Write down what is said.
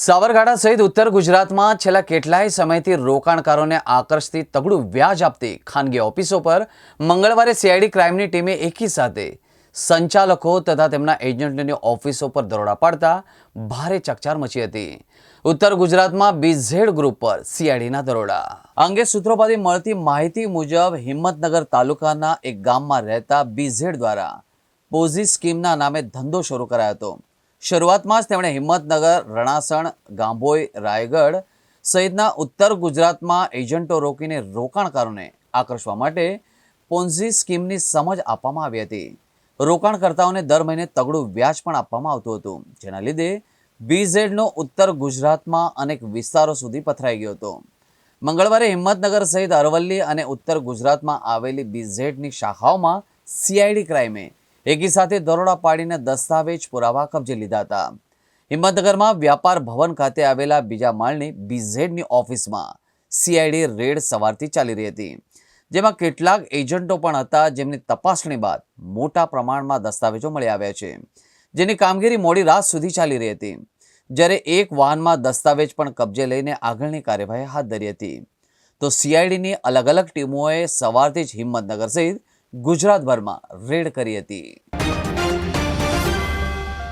સાબરકાંઠા સહિત ઉત્તર ગુજરાતમાં છેલ્લા કેટલાય સમયથી રોકાણકારોને આકર્ષતી તગડું વ્યાજ આપતી ખાનગી ઓફિસો પર મંગળવારે સીઆઈડી ક્રાઇમની ટીમે એકી સાથે સંચાલકો તથા તેમના એજન્ટની ઓફિસો પર દરોડા પાડતા ભારે ચકચાર મચી હતી. ઉત્તર ગુજરાતમાં બીઝેડ ગ્રુપ પર સીઆઈડીના દરોડા. અંગે સૂત્રો પરથી મળતી માહિતી મુજબ હિંમતનગર તાલુકાના એક ગામમાં રહેતા બીઝેડ દ્વારા પોઝી સ્કીમના નામે ધંધો શરૂ કરાયો હતો. શરૂઆતમાં જ તેમણે હિંમતનગર, રણાસણ, ગાંભોઈ, રાયગઢ સહિતના ઉત્તર ગુજરાતમાં એજન્ટો રોકીને રોકાણકારોને આકર્ષવા માટે પોન્ઝી સ્કીમની સમજ આપવામાં આવી હતી. રોકાણકર્તાઓને દર મહિને તગડું વ્યાજ પણ આપવામાં આવતું હતું, જેના લીધે બીઝેડનો ઉત્તર ગુજરાતમાં અનેક વિસ્તારો સુધી પથરાઈ ગયો હતો. મંગળવારે હિંમતનગર સહિત અરવલ્લી અને ઉત્તર ગુજરાતમાં આવેલી બીઝેડની શાખાઓમાં સીઆઈડી ક્રાઇમે એકી સાથે દરોડા પાડીને દસ્તાવેજ પુરાવા કબજે લીધા હતા. હિંમતનગરમાં વ્યાપાર ભવન ખાતે આવેલા બીજા માળની બીઝેડની ઓફિસમાં સીઆઈડી રેડ સવારથી ચાલી રહી હતી. જેમાં કેટલાક એજન્ટો પણ હતા, જેમની તપાસણી બાદ મોટા પ્રમાણમાં દસ્તાવેજો મળી આવ્યા છે. જેની કામગીરી મોડી રાત સુધી ચાલી રહી હતી. જ્યારે એક વાહનમાં દસ્તાવેજ પણ કબજે લઈને આગળની કાર્યવાહી હાથ ધરી હતી. તો સીઆઈડીની અલગ અલગ ટીમોએ સવારથી જ હિંમતનગર સહિત ગુજરાતભરમાં રેડ કરી હતી.